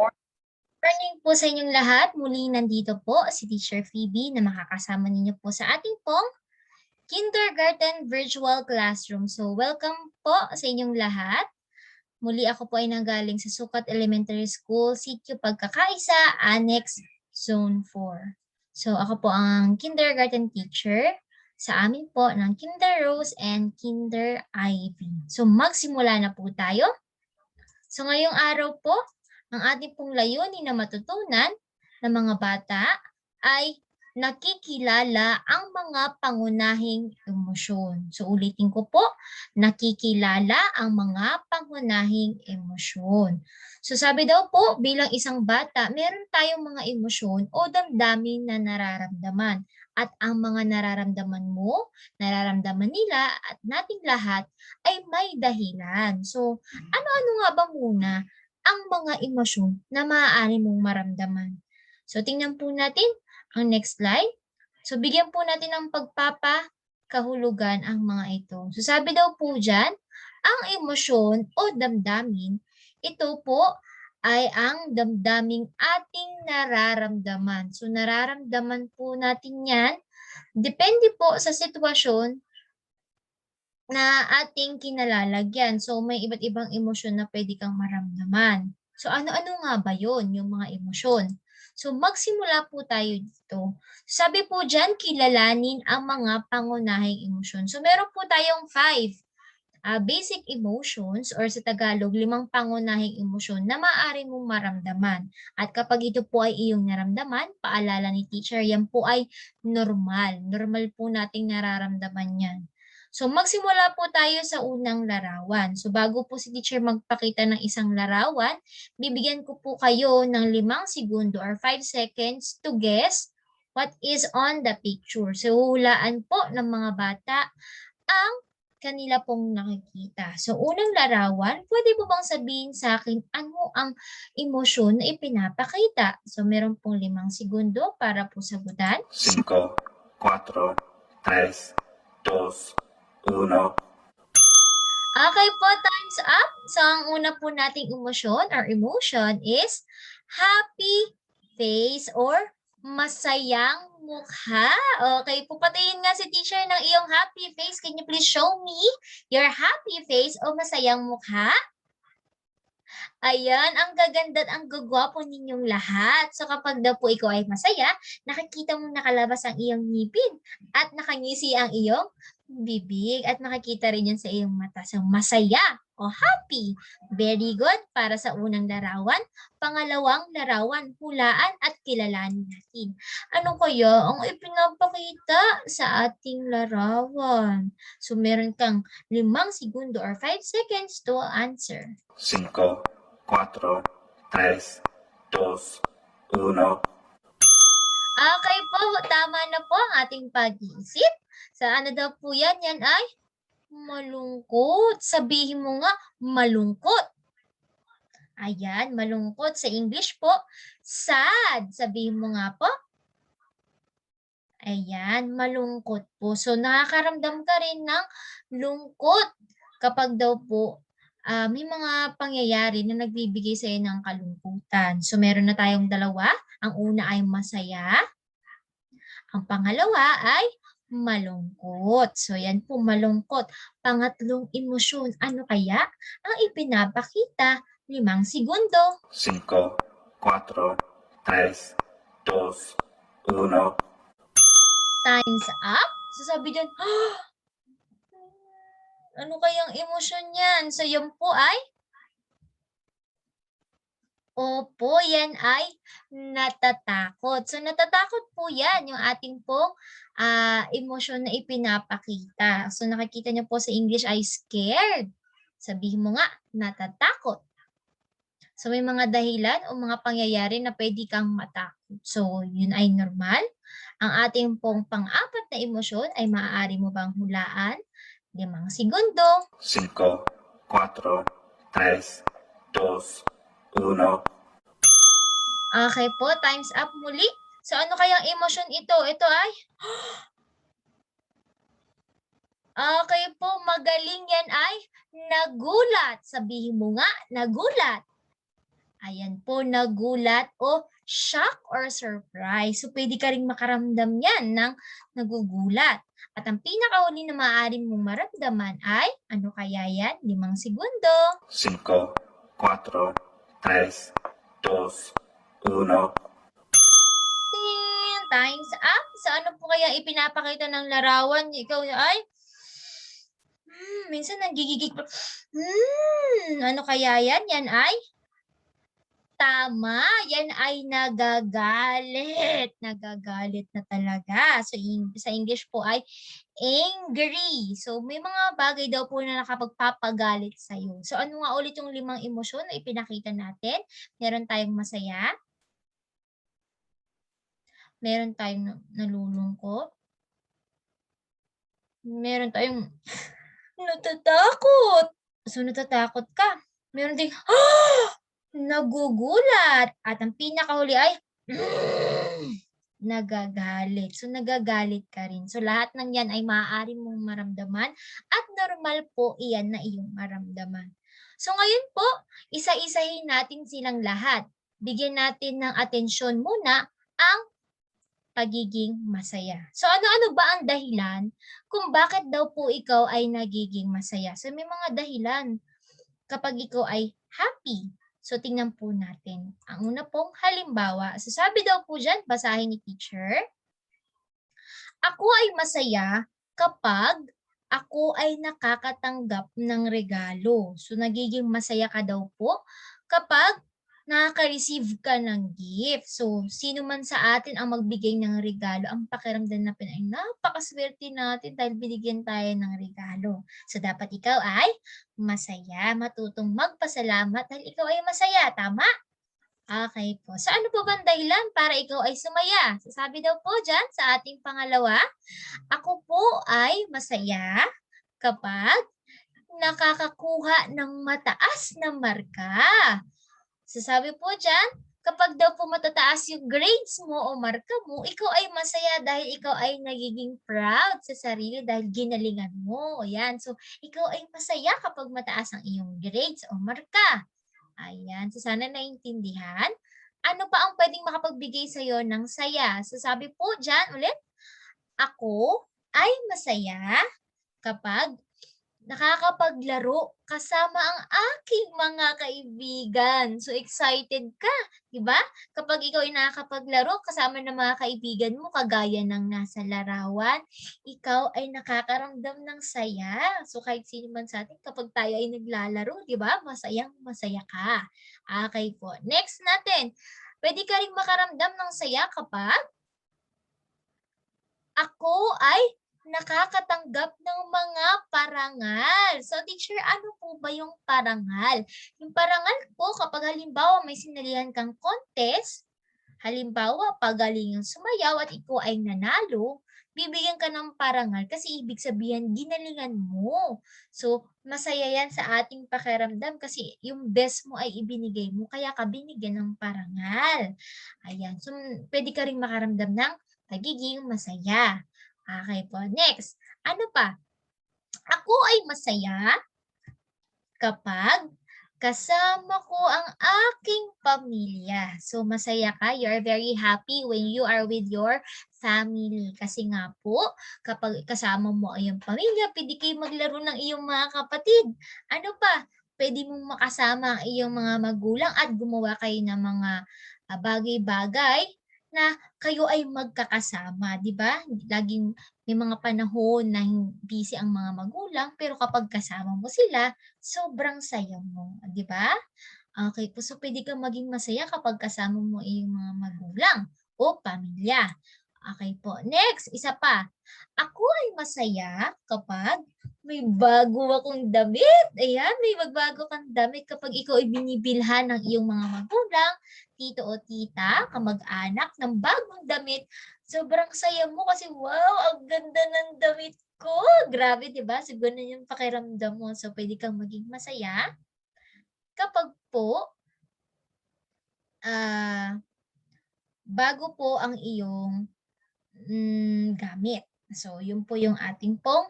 Morning po sa inyong lahat. Muli nandito po si Teacher Phoebe na makakasama ninyo po sa ating pong Kindergarten Virtual Classroom. So welcome po sa inyong lahat. Muli ako po ay nanggaling sa Sukat Elementary School, Sitio Pagkakaisa, Annex Zone 4. So ako po ang kindergarten teacher sa amin po ng Kinder Rose and Kinder Ivy. So magsimula na po tayo. So ngayong araw po, ang ating pong layunin na matutunan ng mga bata ay nakikilala ang mga pangunahing emosyon. So ulitin ko po, nakikilala ang mga pangunahing emosyon. So sabi daw po, bilang isang bata, meron tayong mga emosyon o damdamin na nararamdaman. At ang mga nararamdaman mo, nararamdaman nila at nating lahat ay may dahilan. So ano-ano nga ba muna ang mga emosyon na maaari mong maramdaman. So, tingnan po natin ang next slide. So, bigyan po natin ng pagpapakahulugan ang mga ito. So, sabi daw po dyan, ang emosyon o damdamin, ito po ay ang damdaming ating nararamdaman. So, nararamdaman po natin yan. Depende po sa sitwasyon na ating kinalalagyan. So, may iba't ibang emosyon na pwede kang maramdaman. So, ano-ano nga ba yon yung mga emosyon? So, magsimula po tayo dito. Sabi po dyan, kilalanin ang mga pangunahing emosyon. So, meron po tayong five uh, basic emotions or sa Tagalog, limang pangunahing emosyon na maaari mong maramdaman. At kapag ito po ay iyong naramdaman, paalala ni teacher, yan po ay normal. Normal po nating nararamdaman yan. So magsimula po tayo sa unang larawan. So bago po si teacher magpakita ng isang larawan, bibigyan ko po kayo ng limang segundo or 5 seconds to guess what is on the picture. So hulaan po ng mga bata ang kanila pong nakikita. So unang larawan, pwede po bang sabihin sa akin ano ang emosyon na ipinapakita? So meron pong limang segundo para po sagutan. 5, 4, 3, 2, 1. Okay po, time's up. So, ang una po nating emosyon or emotion is happy face or masayang mukha. Okay, pupatayin nga si teacher ng iyong happy face. Can you please show me your happy face o masayang mukha? Ayan, ang gaganda at ang gagwapo ninyong lahat. So kapag daw po ikaw ay masaya, nakikita mo nakalabas ang iyong ngipin at nakangisi ang iyong bibig at makikita rin yan sa iyong mata. So masaya o happy. Very good para sa unang larawan. Pangalawang larawan, hulaan at kilalanin natin. Ano kaya ang ipinapakita sa ating larawan? So meron kang limang segundo or 5 seconds to answer. 5, 4, 3, 2, 1. Okay po, tama na po ang ating pag-iisip. Sa ano daw po yan? Yan ay malungkot. Sabihin mo nga, malungkot. Ayan, malungkot. Sa English po, sad. Sabihin mo nga po. Ayan, malungkot po. So, nakakaramdam ka rin ng lungkot kapag daw po ah, may mga pangyayari na nagbibigay sa ng kalungkutan. So, meron na tayong dalawa. Ang una ay masaya. Ang pangalawa ay malungkot. So, yan po, malungkot. Pangatlong emosyon, ano kaya ang ipinapakita? Limang segundo. 5, 4, 3, 2, 1. Time's up. So, sabi dyan, "Ah! ano kayang emosyon yan? So, yun po ay Opo, yan ay natatakot. So, natatakot po yan, yung ating pong ah, emosyon na ipinapakita. So, nakikita niyo po sa English ay scared. Sabihin mo nga, natatakot. So, may mga dahilan o mga pangyayari na pwede kang matakot. So, yun ay normal. Ang ating pong pang-apat na emosyon ay maaari mo bang hulaan? Limang segundo. 5, 4, 3, 2, 1. Okay po, time's up muli. So ano kayang emosyon ito? Ito ay Okay po, magaling yan ay nagulat. Sabihin mo nga, nagulat. Ayan po, nagulat o shock or surprise. So, pwede ka rin makaramdam yan ng nagugulat. At ang pinakahuli na maaari mong maramdaman ay, ano kaya yan? Limang segundo. 5, 4, 3, 2, 1. Ting! Time's up. So, ano po kaya ipinapakita ng larawan? Ikaw ay, hmm, minsan nagigigig. Hmm, ano kaya yan? Yan ay, tama. Yan ay nagagalit. Nagagalit na talaga. So, in- sa English po ay angry. So, may mga bagay daw po na nakapagpapagalit sa'yo. So, ano nga ulit yung limang emosyon na ipinakita natin? Meron tayong masaya, meron tayong na- nalulungkot. Meron tayong natatakot. So, natatakot ka. Meron ding nagugulat. At ang pinakahuli ay nagagalit. So, nagagalit ka rin. So, lahat ng yan ay maaari mong maramdaman at normal po iyan na iyong maramdaman. So, ngayon po, isa-isahin natin silang lahat. Bigyan natin ng atensyon muna ang pagiging masaya. So ano-ano ba ang dahilan kung bakit daw po ikaw ay nagiging masaya? So may mga dahilan kapag ikaw ay happy. So tingnan po natin. Ang una pong halimbawa, so sabi daw po dyan, basahin ni teacher, Ako ay masaya kapag ako ay nakakatanggap ng regalo. So nagiging masaya ka daw po kapag nakaka-receive ka ng gift. So, sino man sa atin ang magbigay ng regalo, ang pakiramdam natin ay napakaswerte natin dahil binigyan tayo ng regalo. So, dapat ikaw ay masaya, matutong magpasalamat dahil ikaw ay masaya. Tama? Okay po. So, ano po bang dahilan para ikaw ay sumaya? Sabi daw po dyan sa ating pangalawa, ako po ay masaya kapag nakakakuha ng mataas na marka. So sabi po dyan, kapag daw po matataas yung grades mo o marka mo, ikaw ay masaya dahil ikaw ay nagiging proud sa sarili dahil ginalingan mo. Ayan. So, ikaw ay masaya kapag mataas ang iyong grades o marka. Ayan. So, sana naintindihan. Ano pa ang pwedeng makapagbigay sa'yo ng saya? So, sabi po dyan ulit, ako ay masaya kapag nakakapaglaro kasama ang aking mga kaibigan. So excited ka, 'di ba? Kapag ikaw ay nakakapaglaro kasama ng mga kaibigan mo kagaya ng nasa larawan, ikaw ay nakakaramdam ng saya. So kahit sino man sa atin kapag tayo ay naglalaro, 'di ba? Masayang masaya ka. Okay po. Next natin. Pwede ka ring makaramdam ng saya kapag ako ay nakakatanggap ng mga parangal. So, teacher, ano po ba yung parangal? Yung parangal po, kapag halimbawa may sinalihan kang contest, halimbawa, pagaling sumayaw at ikaw ay nanalo, bibigyan ka ng parangal kasi ibig sabihin, ginalingan mo. So, masaya yan sa ating pakiramdam kasi yung best mo ay ibinigay mo, kaya ka binigyan ng parangal. Ayan. So, pwede ka rin makaramdam ng pagiging masaya. Okay po. Next, ano pa? Ako ay masaya kapag kasama ko ang aking pamilya. So, masaya ka. You are very happy when you are with your family. Kasi nga po, kapag kasama mo ang iyong pamilya, pwede kayo maglaro ng iyong mga kapatid. Ano pa? Pwede mong makasama ang iyong mga magulang at gumawa kayo ng mga ah, bagay-bagay na kayo ay magkakasama, di ba? Laging may mga panahon na busy ang mga magulang, pero kapag kasama mo sila, sobrang saya mo, di ba? Okay po, so pwede kang maging masaya kapag kasama mo iyong mga magulang o pamilya. Okay po. Next, isa pa. Ako ay masaya kapag may bago akong damit. Ayan, may magbago kang damit kapag ikaw ay binibilhan ng iyong mga magulang, tito o tita, kamag-anak ng bagong damit. Sobrang saya mo kasi wow, ang ganda ng damit ko. Grabe, 'di ba? Siguro na yung pakiramdam mo. So pwede kang maging masaya kapag po ah bago po ang iyong mm, gamit. So, yun po yung ating pong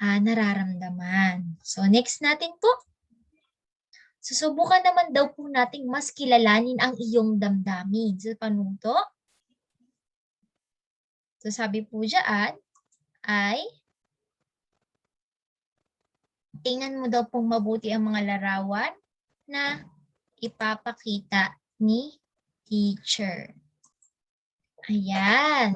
ah, nararamdaman. So, next natin po. Susubukan naman daw po nating mas kilalanin ang iyong damdamin. Sa panungto, so sabi po dyan ay tingnan mo daw pong mabuti ang mga larawan na ipapakita ni teacher. Ayan.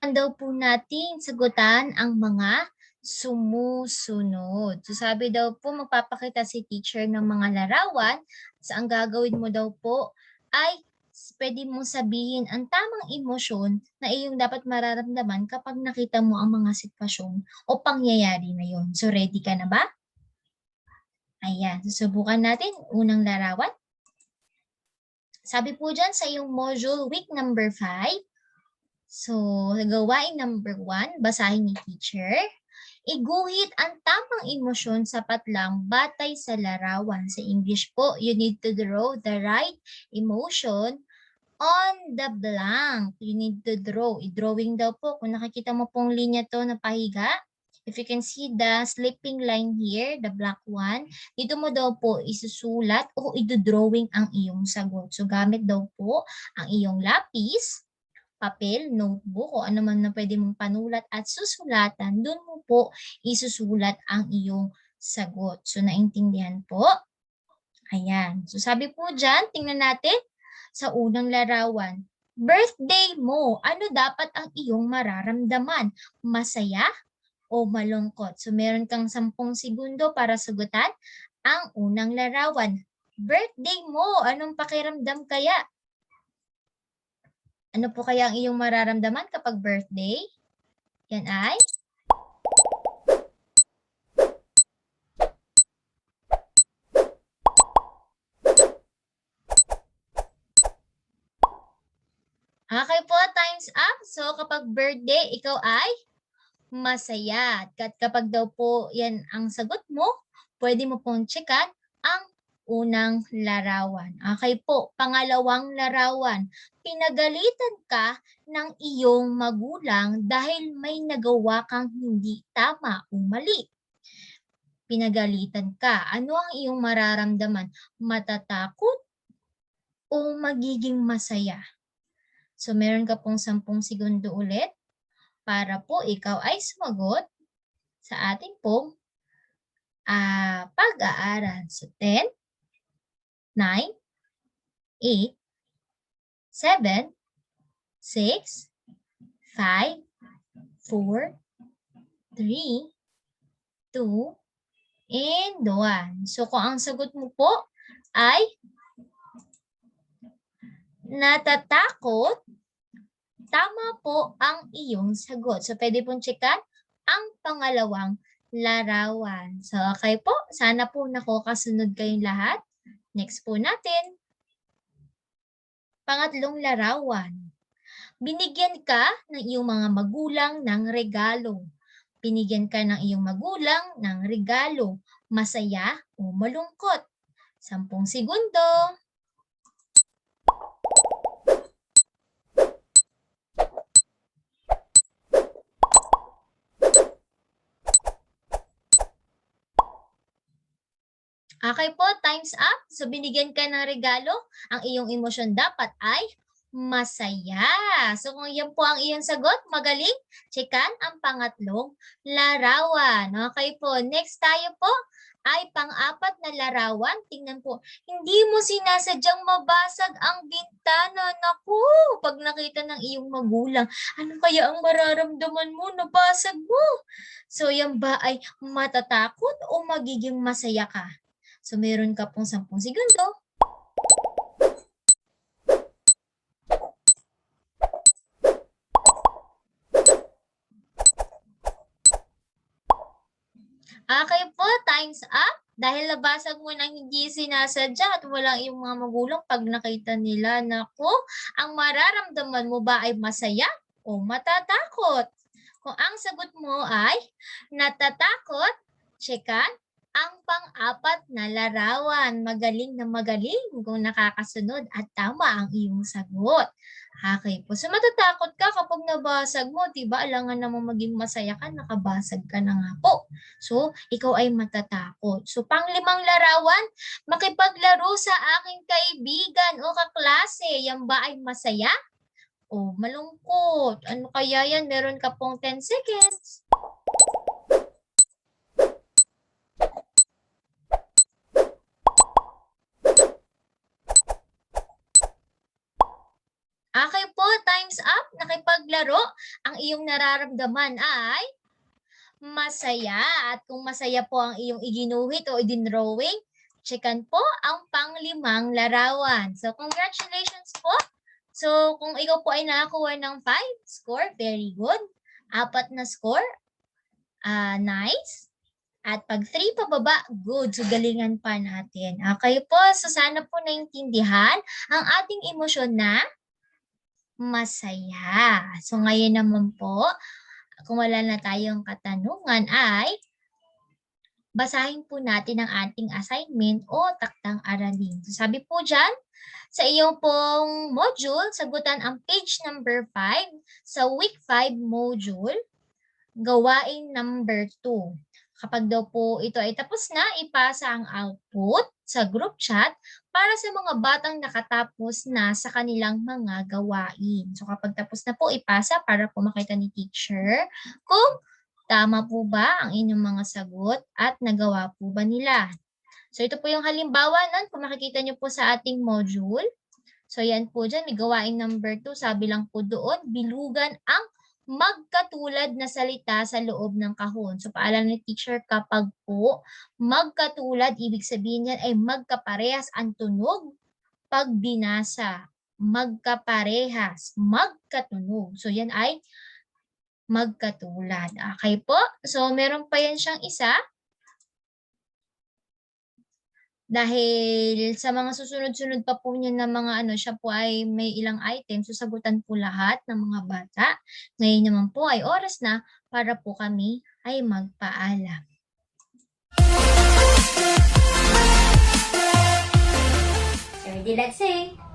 Ang daw po natin sagutan ang mga sumusunod. So sabi daw po magpapakita si teacher ng mga larawan. So ang gagawin mo daw po ay pwede mong sabihin ang tamang emosyon na iyong dapat mararamdaman kapag nakita mo ang mga sitwasyon o pangyayari na yon. So ready ka na ba? Ayan, susubukan natin. Unang larawan. Sabi po dyan sa iyong module week number 5. So, gawain number 1, basahin ni teacher. Iguhit ang tamang emosyon sapat lang batay sa larawan. Sa English po, you need to draw the right emotion on the blank. You need to draw. I-drawing daw po. Kung nakikita mo pong linya to na pahiga, if you can see the sleeping line here, the black one, dito mo daw po isusulat o i-drawing ang iyong sagot. So, gamit daw po ang iyong lapis, papel, notebook, o ano man na pwede mong panulat at susulatan, doon mo po isusulat ang iyong sagot. So, naintindihan po? Ayan. So, sabi po dyan, tingnan natin sa unang larawan. Birthday mo, ano dapat ang iyong mararamdaman? Masaya o malungkot? So, meron kang 10 segundo para sagutan ang unang larawan. Birthday mo, anong pakiramdam kaya? Ano po kaya ang iyong mararamdaman kapag birthday? Yan ay? Okay po, time's up. So kapag birthday, ikaw ay masaya. At kapag daw po yan ang sagot mo, pwede mo pong checkan ang unang larawan. Okay po, pangalawang larawan. Pinagalitan ka ng iyong magulang dahil may nagawa kang hindi tama o mali. Pinagalitan ka. Ano ang iyong mararamdaman? Matatakot o magiging masaya? So, meron ka pong 10 segundo ulit para po ikaw ay sumagot sa ating pong ah, pag-aaral. So, 10, 9, 8, 7, 6, 5, 4, 3, 2, and 1. So, kung ang sagot mo po ay natatakot, tama po ang iyong sagot. So, pwede pong checkan ang pangalawang larawan. So, okay po. Sana po nakokasunod kayong lahat. Next po natin. Pangatlong larawan. Binigyan ka ng iyong mga magulang ng regalo. Binigyan ka ng iyong magulang ng regalo. Masaya o malungkot. Sampung segundo. Okay po, time's up. So binigyan ka ng regalo, ang iyong emosyon dapat ay masaya. So kung yan po ang iyong sagot, magaling, checkan ang pangatlong larawan. Okay po, next tayo po ay pang-apat na larawan. Tingnan po, hindi mo sinasadyang mabasag ang bintana. Naku, pag nakita ng iyong magulang, ano kaya ang mararamdaman mo? Nabasag mo. So yan ba ay matatakot o magiging masaya ka? So, meron ka pong 10 segundo. Okay po, time's up. Dahil nabasag mo nang hindi sinasadya at walang iyong mga magulang pag nakita nila, naku, ang mararamdaman mo ba ay masaya o matatakot? Kung ang sagot mo ay natatakot, checkan pang-apat na larawan. Magaling na magaling kung nakakasunod at tama ang iyong sagot. Okay po. So matatakot ka kapag nabasag mo, 'di ba? Alangan namang maging masaya ka, nakabasag ka na nga po. So, ikaw ay matatakot. So, panglimang larawan, makipaglaro sa aking kaibigan o kaklase. Yan ba ay masaya? O malungkot? Ano kaya yan? Meron ka pong 10 seconds. Okay po, time's up. Nakipaglaro. Ang iyong nararamdaman ay masaya. At kung masaya po ang iyong iginuhit o idinrawing, checkan po ang panglimang larawan. So, congratulations po. So, kung ikaw po ay nakakuha ng 5 score, very good. Apat na score, ah nice. At pag 3 pababa, good. So, galingan pa natin. Okay po, so sana po naintindihan ang ating emosyon na masaya. So, ngayon naman po, kung wala na tayong katanungan ay basahin po natin ang ating assignment o taktang aralin. So, sabi po dyan, sa iyong pong module, sagutan ang page number 5 sa week 5 module, gawain number 2. Kapag daw po ito ay tapos na, ipasa ang output sa group chat para sa mga batang nakatapos na sa kanilang mga gawain. So kapag tapos na po, ipasa para po makita ni teacher kung tama po ba ang inyong mga sagot at nagawa po ba nila. So ito po yung halimbawa nun, kung makikita nyo po sa ating module. So yan po dyan, may gawain number 2, sabi lang po doon, bilugan ang magkatulad na salita sa loob ng kahon. So paalala ni teacher kapag po magkatulad, ibig sabihin yan ay magkaparehas ang tunog pag binasa. Magkaparehas, magkatunog. So yan ay magkatulad. Okay po? So meron pa yan siyang isa. Dahil sa mga susunod-sunod pa po niya na mga ano, siya po ay may ilang items, sasagutan po lahat ng mga bata. Ngayon naman po ay oras na para po kami ay magpaalam. Ready, let's sing.